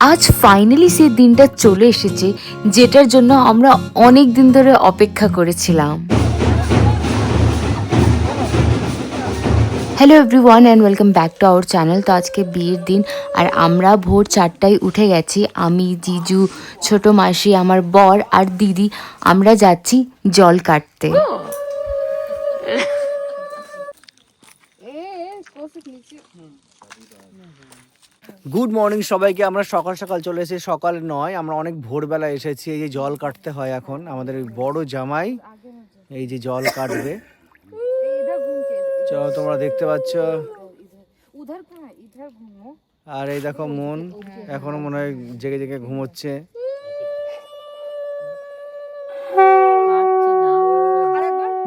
আজ ফাইনালি সেই দিনটা চলে এসেছে, যেটার জন্য আমরা অনেক দিন ধরে অপেক্ষা করেছিলাম। Hello everyone and welcome back to our channel তো আজকে বিয়ের দিন, আর আমরা ভোর চারটায় উঠে গেছি। আমি, জিজু, ছোট মাসি, আমার বর আর দিদি, আমরা যাচ্ছি জল কাটতে। গুড মর্নিং সবাইকে। আমরা সকাল সকাল চলে এসেছি। সকাল নয়, আমরা অনেক ভোরবেলা এসেছি। এই যে জল কাটতে হয় এখন। আমাদের বড় জামাই এই যে জল কাটবে। চলো, তোমরা দেখতে পাচ্ছ। আর এই দেখো মন। এখনও মনে হয় জেগে জেগে ঘুমোচ্ছে।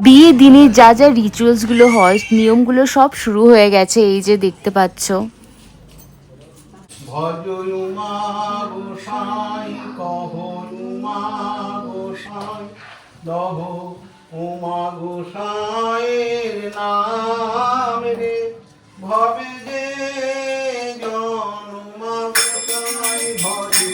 বিয়ে দিনে যা যা রিচুয়ালসগুলো হয়, নিয়মগুলো সব শুরু হয়ে গেছে। এই যে দেখতে পাচ্ছ। ভজনুমা গোসাই কহনুমা গোসাই দহ উমা গোসাইয়ের নাম রে। ভবে যে জনুমা গোসাই ভজি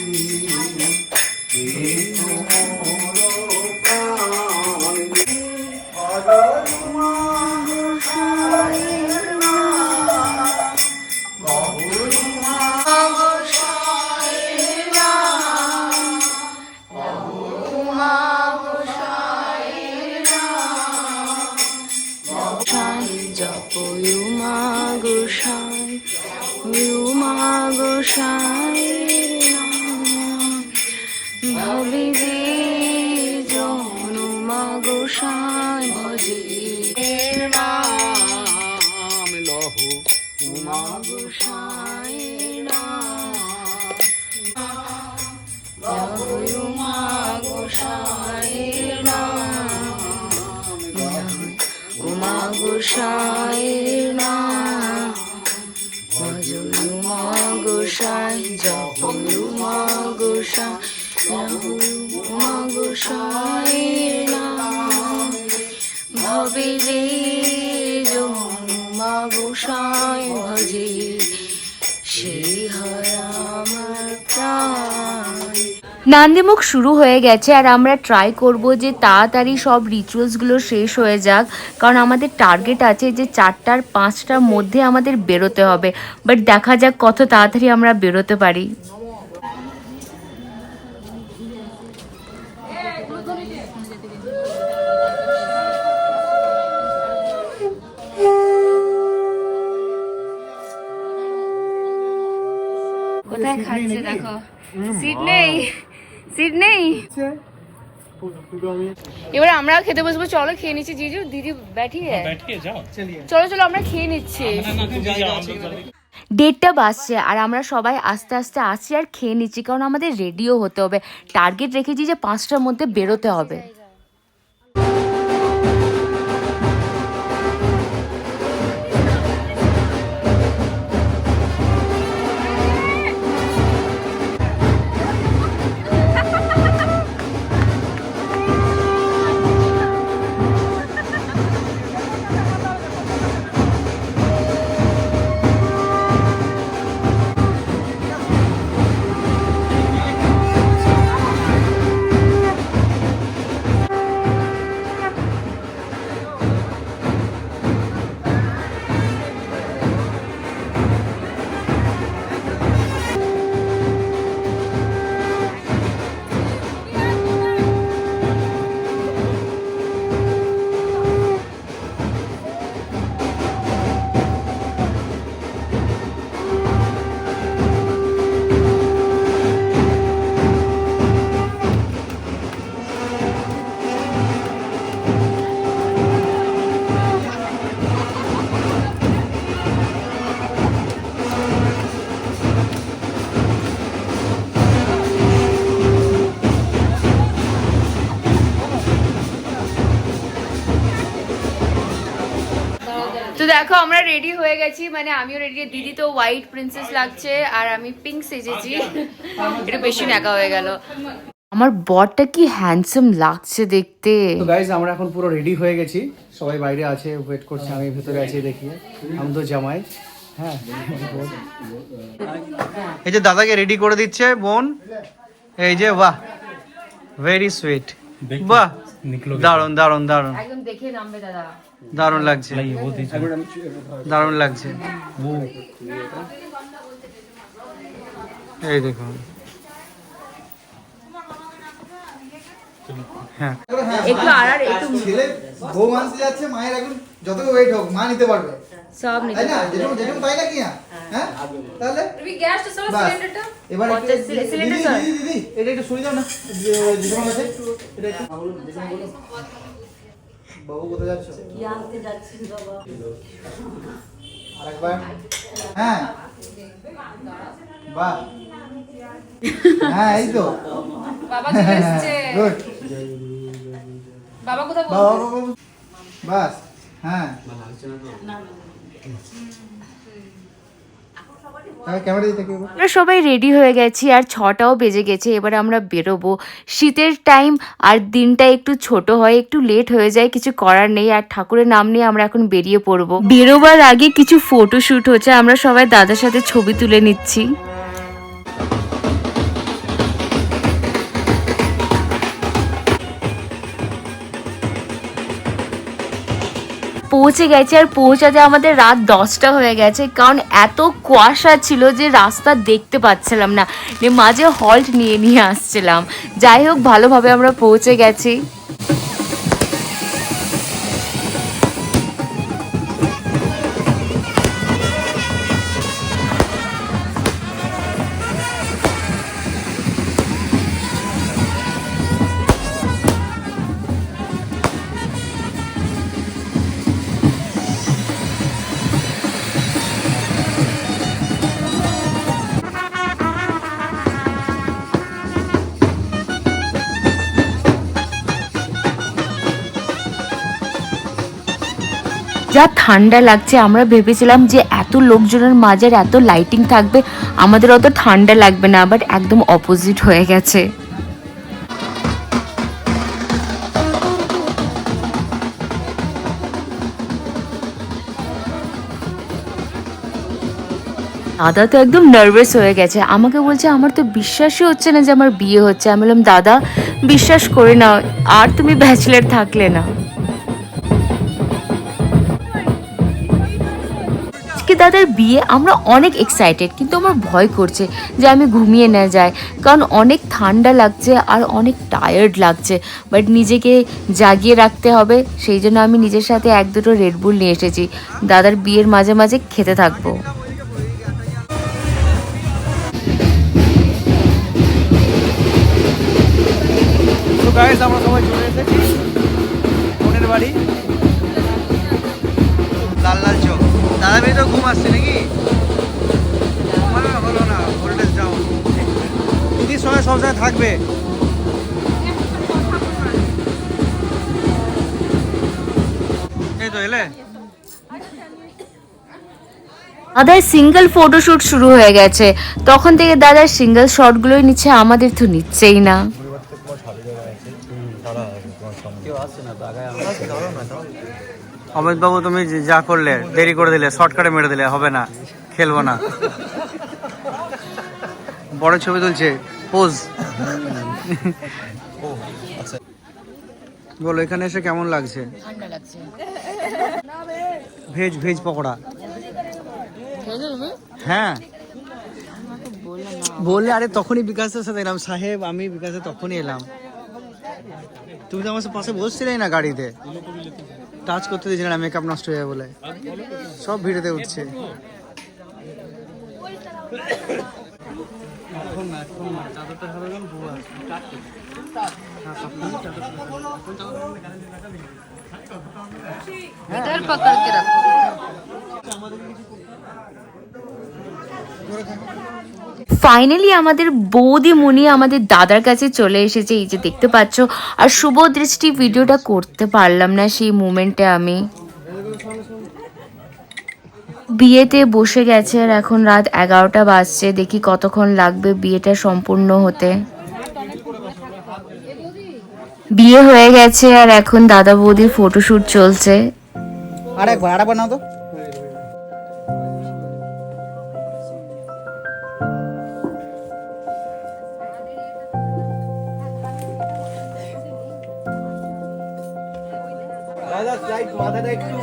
নাম উমা গোসাই উমা গোসাই উমা গোসাই ভজ উমা গোসাই জপ উমা গোসাই উমা গোসাই ভবে যে উমা গোসাই ভজে নান্দিমুখ শুরু হয়ে গেছে আর আমরা ট্রাই করব যে তাড়াতাড়ি সব রিচুয়ালসগুলো শেষ হয়ে যাক, কারণ আমাদের টার্গেট আছে যে চারটার পাঁচটার মধ্যে আমাদের বেরোতে হবে। বাট দেখা যাক কত তাড়াতাড়ি আমরা বেরোতে পারি। কোথায় খাচ্ছে দেখো। সিট নেই সিট নেই এবার আমরা খেতে বসবো চলো খেয়ে নিচ্ছি। জিজু দিদি ব্যাঠিয়ে। চলো চলো আমরা খেয়ে নিচ্ছি। ডেটটা বাজছে আর আমরা সবাই আস্তে আস্তে আসছি আর খেয়ে নিচ্ছি কারণ আমাদের রেডিও হতে হবে। টার্গেট রেখেছি যে পাঁচটার মধ্যে বেরোতে হবে। দেখো আমরা রেডি হয়ে গেছি। মানে আমিও রেডি দিদি তো হোয়াইট প্রিন্সেস লাগছে আর আমি পিঙ্ক সেজেছি। এটা বেশি নাকা হয়ে গেল। আমার বরটা কি হ্যান্ডসাম লাগছে দেখতে। তো গাইজ আমরা এখন পুরো রেডি হয়ে গেছি। সবাই বাইরে আছে ওয়েট করছে আমি ভেতরে আছি দেখি। আমি তো জামাই। হ্যাঁ। এই যে দাদাকে রেডি করে দিচ্ছে বোন। এই যে বাহ। ভেরি সুইট বাহ। দারুণ দারুণ দারুণ একদম দেখে নামবে দাদা। দারুণ লাগছে দারুণ লাগছে এই দেখুন হ্যাঁ একটু আর আর একটু ছেলে বউ মানতে যাচ্ছে মায়ের এখন যত ওয়েট হোক মা নিতে পারবে সব নিতে তাই না যেরকম যেরকম তাই নাকি না হ্যাঁ তাহলে গ্যাসটা সব সিলিন্ডারটা এবার একটু- পঞ্চাশ সিলি- দিদি, সিলিন্ডার দিদি, দিদি, এটা একটু দাও না যেরকম আছে এটা একটু বাবু কোথায় যাচ্ছ? আরেকবার। হ্যাঁ। বাহ। হ্যাঁ এই তো। বাবা চলে এসেছে। গুড। বাবা কোথায় বাবা বাবা বাস। হ্যাঁ। না। আমরা সবাই রেডি হয়ে গেছি আর ছটাও বেজে গেছে, এবার আমরা বেরোবো। শীতের টাইম আর দিনটা একটু ছোট হয়, একটু লেট হয়ে যায়, কিছু করার নেই। আর ঠাকুরের নাম নিয়ে আমরা এখন বেরিয়ে পড়ব। বেরোবার আগে কিছু ফটো শ্যুট হচ্ছে, আমরা সবাই দাদার সাথে ছবি তুলে নিচ্ছি। পৌঁছে গেছি আর পৌঁছাতে আমাদের রাত দশটা হয়ে গেছে, কারণ এত কুয়াশা ছিল যে রাস্তা দেখতে পাচ্ছিলাম না। মাঝে হল্ট নিয়ে নিয়ে আসছিলাম। যাই হোক, ভালোভাবে আমরা পৌঁছে গেছি। যা ঠান্ডা লাগছে, আমরা ভেবেছিলাম যে এত লোকজনের মাঝে এত লাইটিং থাকবে, আমাদের অত ঠান্ডা লাগবে না বাট একদম অপোজিট হয়ে গেছে। দাদা তো একদম নার্ভাস হয়ে গেছে। আমাকে বলছে, আমার তো বিশ্বাসই হচ্ছে না যে আমার বিয়ে হচ্ছে। আমি বললাম, দাদা, বিশ্বাস করে নাও, আর তুমি ব্যাচেলার থাকলে না। দাদার বিয়ে আমরা অনেক এক্সাইটেড কিন্তু আমার ভয় করছে যে আমি ঘুমিয়ে না যাই। কারণ অনেক ঠান্ডা লাগছে আর অনেক টায়ার্ড লাগছে। বাট নিজেকে জাগিয়ে রাখতে হবে, সেই জন্য আমি নিজের সাথে এক দুটো রেডবুল নিয়ে এসেছি। দাদার বিয়ের মাঝে মাঝে খেতে থাকব। আমরা সবাই চলে এসেছি। বাড়ি। ঘুম আসছে নাকি হলো না ভোল্টেজ ডাউন দিদির সঙ্গে সবসময় থাকবে। এই তো এলে। দাদার সিঙ্গেল ফটোশুট শুরু হয়ে গেছে। তখন থেকে দাদার সিঙ্গেল শটগুলোই নিচ্ছে আমাদের তো নিচ্ছেই না। অমিত বাবু তুমি যা করলে দেরি করে দিলে শর্টকাটে মেরে দিলে হবে না খেলব না। বড় ছবি তুলছে পোজ। বলো এখানে এসে কেমন লাগছে? লাগছে। Veg veg pakora. হ্যাঁ। বললে আরে তখনই বিকাশের সাথে এলাম সাহেব আমি বিকাশে তখনই এলাম। তুমি তো আমার পাশে বসছিলেই না গাড়িতে। টাচ করতে দিয়েছিলে না মেকআপ নষ্ট হয়ে বলে। সব ভিড়েতে উঠছে। ফাইনালি আমাদের বৌদি মুনি আমাদের দাদার কাছে চলে এসেছে, এই যে দেখতে পাচ্ছ। আর শুভ দৃষ্টি ভিডিওটা করতে পারলাম না সেই মুমেন্টে আমি। বিয়েতে বসে গেছে আর এখন রাত এগারোটা বাজছে, দেখি কতক্ষণ লাগবে বিয়েটা সম্পূর্ণ হতে। বিয়ে হয়ে গেছে আর এখন দাদা বৌদির ফটোশুট চলছে। আর একবার আর একবার নাও তো। রাইট মাথাটা একটু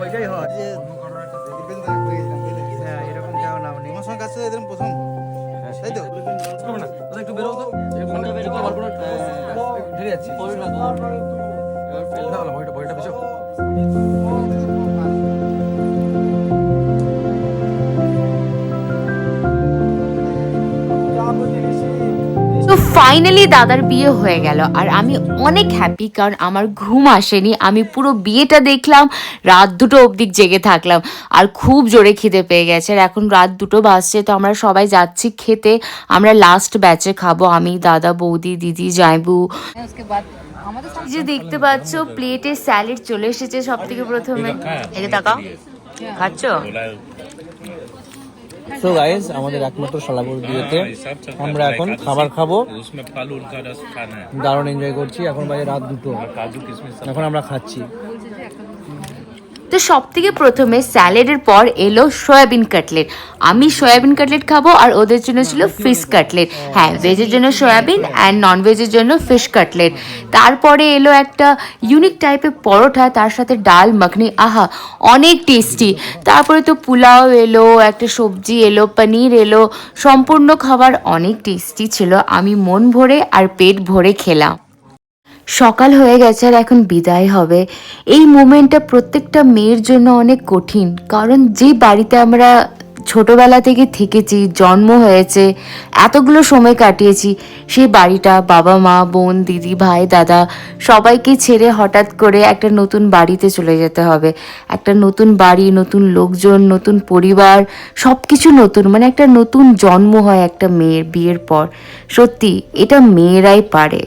ওইটাই হয়। যে হ্যাঁ এরকম কেউ না আমার সঙ্গে কাছে এরকম প্রথম। তাই তো? একটু বেরো তো। ঢেকে যাচ্ছি বইটা বইটা পিছো তো ফাইনালি দাদার বিয়ে হয়ে গেল। আর আমি অনেক হ্যাপি কারণ আমার ঘুম আসেনি। আমি পুরো বিয়েটা দেখলাম, রাত দুটো অবধি জেগে থাকলাম। আর খুব জোরে খিদে পেয়ে গেছে। আর এখন রাত দুটো বাজছে, তো আমরা সবাই যাচ্ছি খেতে। আমরা লাস্ট ব্যাচে খাব। আমি, দাদা, বৌদি, দিদি, জাইবু। যে দেখতে পাচ্ছ প্লেটে স্যালেড চলে এসেছে সব থেকে প্রথমে খাচ্ছ? সো গাইস আমাদের একমাত্র সালাপুর বিয়েতে আমরা এখন খাবার খাব। দারুণ এনজয় করছি। এখন বাজে রাত দুটো। এখন আমরা খাচ্ছি। তো সব থেকে প্রথমে স্যালাডের পর এলো সয়াবিন কাটলেট। আমি সয়াবিন কাটলেট খাব আর ওদের জন্য ছিল ফিশ কাটলেট। হ্যাঁ ভেজের জন্য সয়াবিন অ্যান্ড নন ভেজের জন্য ফিশ কাটলেট। তারপরে এলো একটা ইউনিক টাইপের পরোটা তার সাথে ডাল মাখনি আহা অনেক টেস্টি তারপরে তো পোলাও এলো একটা সবজি এলো পনির এলো সম্পূর্ণ খাবার অনেক টেস্টি ছিল। আমি মন ভরে আর পেট ভরে খেলাম। সকাল হয়ে গেছে আর এখন বিদায় হবে। এই মোমেন্টটা প্রত্যেকটা মেয়ের জন্য অনেক কঠিন। কারণ যে বাড়িতে আমরা ছোটবেলা থেকে থেকেছি, জন্ম হয়েছে, এতগুলো সময় কাটিয়েছি, সেই বাড়িটা বাবা, মা, বোন, দিদি, ভাই, দাদা সবাইকে ছেড়ে হঠাৎ করে একটা নতুন বাড়িতে চলে যেতে হবে। একটা নতুন বাড়ি, নতুন লোকজন, নতুন পরিবার সব কিছু নতুন। মানে একটা নতুন জন্ম হয় একটা মেয়ের বিয়ের পর। সত্যি, এটা মেয়েরাই পারে।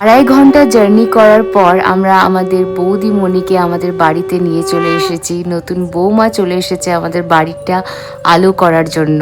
আড়াই ঘণ্টা জার্নি করার পর আমরা আমাদের বৌদিমণিকে আমাদের বাড়িতে নিয়ে চলে এসেছি। নতুন বৌমা চলে এসেছে আমাদের বাড়িটা আলো করার জন্য।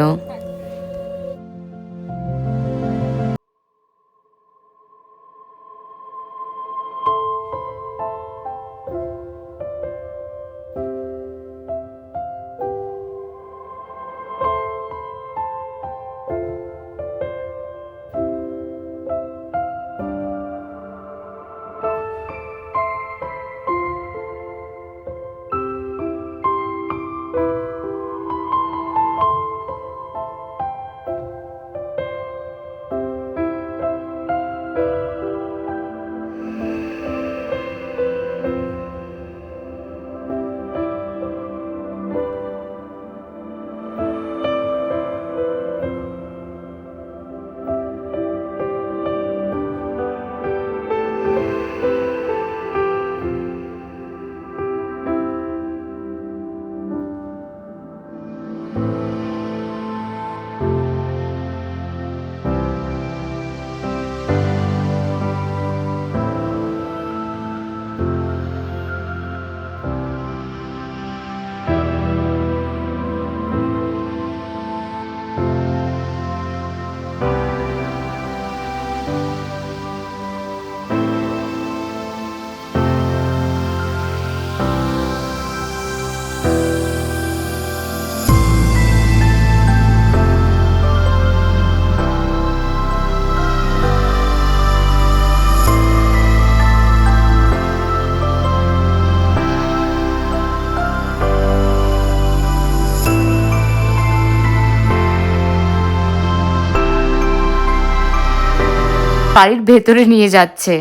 বাড়ির ভেতরে নিয়ে যাচ্ছে।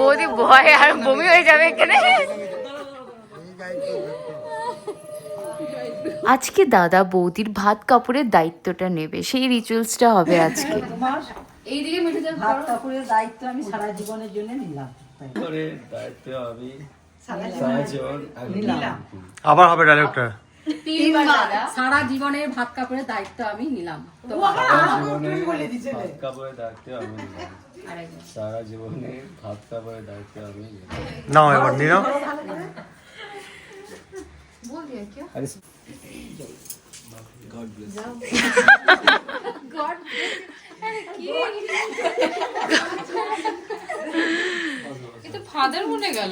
বৌদি ভয় আর বমি হয়ে যাবে এখানে। আজকে দাদা বৌদির ভাত কাপড়ের দায়িত্বটা নেবে সেই রিচুয়ালসটা হবে আজকে। এইদিকে মিঠে কাপড়ের দায়িত্ব আমি সারা জীবনের জন্য নিলাম। আবার হবে ডাইরেক্টর সারা জীবনের ভাত কাপড়ের দায়িত্ব আমি নিলাম। তো কাপড়ের দায়িত্ব। আমি নিলাম। সারা জীবনে ভাত কাপড়ের দায়িত্ব আমি নাও এবার নিও। কিন্তু ফাদার মনে গেল।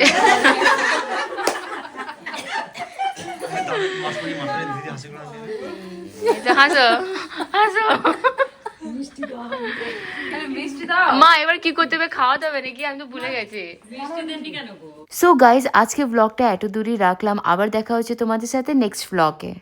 মা, এবার কি করতে হবে? আমি তো ভুলে গেছি। সো গাইজ আজকে ব্লগটা এত দূরই রাখলাম। আবার দেখা হচ্ছে তোমাদের সাথে নেক্সট ব্লগে